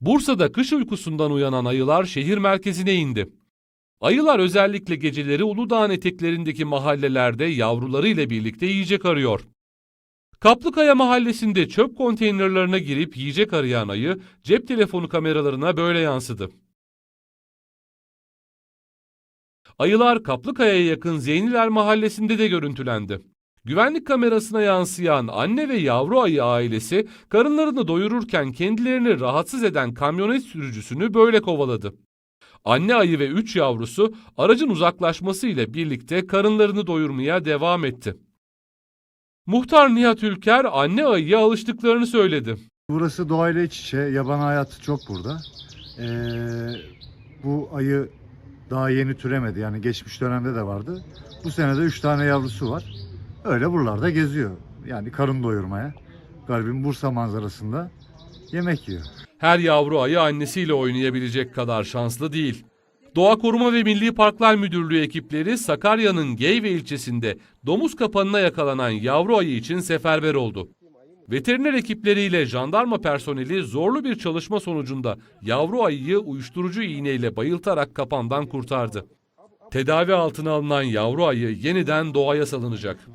Bursa'da kış uykusundan uyanan ayılar şehir merkezine indi. Ayılar özellikle geceleri Uludağ'ın eteklerindeki mahallelerde yavrularıyla birlikte yiyecek arıyor. Kaplıkaya mahallesinde çöp konteynerlarına girip yiyecek arayan ayı cep telefonu kameralarına böyle yansıdı. Ayılar Kaplıkaya'ya yakın Zeyniler mahallesinde de görüntülendi. Güvenlik kamerasına yansıyan anne ve yavru ayı ailesi karınlarını doyururken kendilerini rahatsız eden kamyonet sürücüsünü böyle kovaladı. Anne ayı ve 3 yavrusu aracın uzaklaşmasıyla birlikte karınlarını doyurmaya devam etti. Muhtar Nihat Ülker anne ayıya alıştıklarını söyledi. Burası doğayla iç içe. Yaban hayatı çok burada. Ee, bu ayı daha yeni türemedi. Yani geçmiş dönemde de vardı. Bu sene de 3 tane yavrusu var. Öyle buralarda geziyor. Yani karın doyurmaya. Galibin Bursa manzarasında yemek yiyor. Her yavru ayı annesiyle oynayabilecek kadar şanslı değil. Doğa Koruma ve Milli Parklar Müdürlüğü ekipleri Sakarya'nın Geyve ilçesinde domuz kapanına yakalanan yavru ayı için seferber oldu. Veteriner ekipleriyle jandarma personeli zorlu bir çalışma sonucunda yavru ayıyı uyuşturucu iğneyle bayıltarak kapandan kurtardı. Tedavi altına alınan yavru ayı yeniden doğaya salınacak.